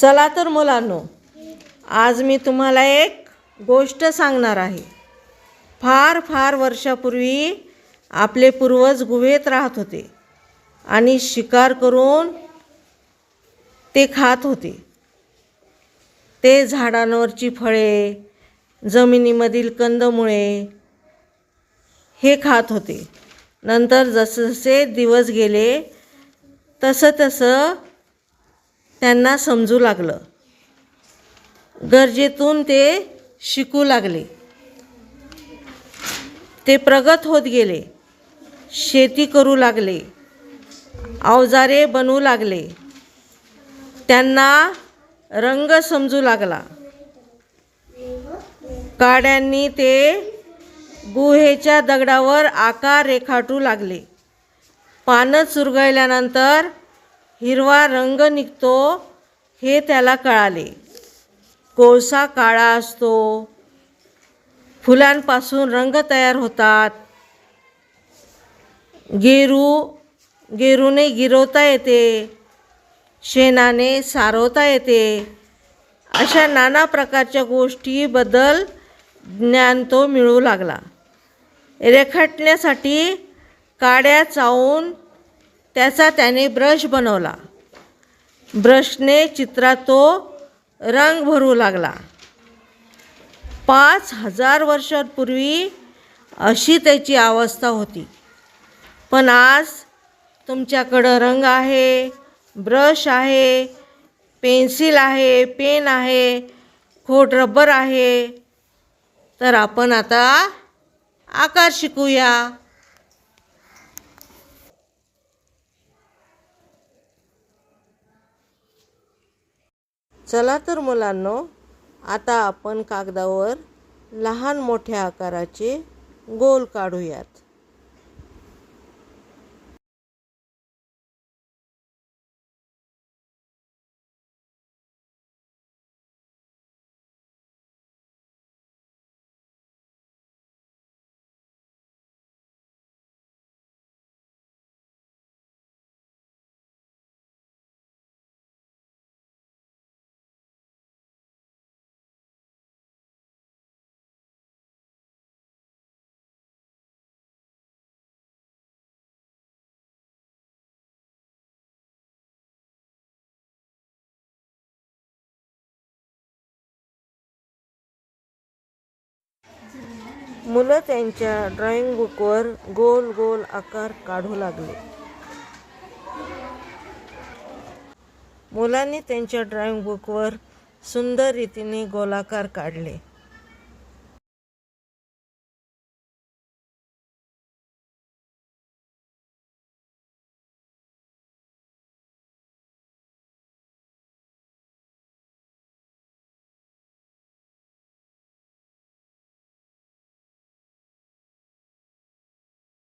चला तर मुलांनो आज मी तुम्हाला एक गोष्ट सांगणार आहे. फार फार वर्षापूर्वी आपले पूर्वज गुहेत राहत होते आणि शिकार करून ते खात होते. ते झाडांवरची फळे जमिनीमधील कंदमुळे हे खात होते. नंतर जसजसे दिवस गेले तसं तसं त्यांना समजू लागलं. गरजेतून ते शिकू लागले. ते प्रगत होत गेले. शेती करू लागले. अवजारे बनवू लागले. त्यांना रंग समजू लागला. काड्यांनी ते गुहेच्या दगडावर आकार रेखाटू लागले. पानं चुरगळल्यानंतर हिरवा रंग निघतो हे त्याला कळाले. कोळसा काळा असतो. फुलांपासून रंग तयार होतात. गेरू गेरूने गिरवता येते. शेणाने सारवता येते. अशा नाना प्रकारच्या गोष्टीबद्दल ज्ञान तो मिळू लागला. रेखाटण्यासाठी काड्या चावून त्याचा त्याने ब्रश बनवला. ब्रशने चित्रात तो रंग भरू लागला. पाच हजार वर्षांपूर्वी अशी त्याची अवस्था होती. पण आज तुमच्याकडं रंग आहे ब्रश आहे पेन्सिल आहे पेन आहे खोट रबर आहे. तर आपण आता आकार शिकूया. चला तर मुलांनो आता आपण कागदावर लहान मोठ्या आकाराचे गोल काढूयात. मुलं त्यांच्या ड्रॉइंग बुकवर गोल गोल आकार काढू लागले. मुलांनी त्यांच्या ड्रॉइंग बुकवर सुंदर रीतीने गोलाकार काढले.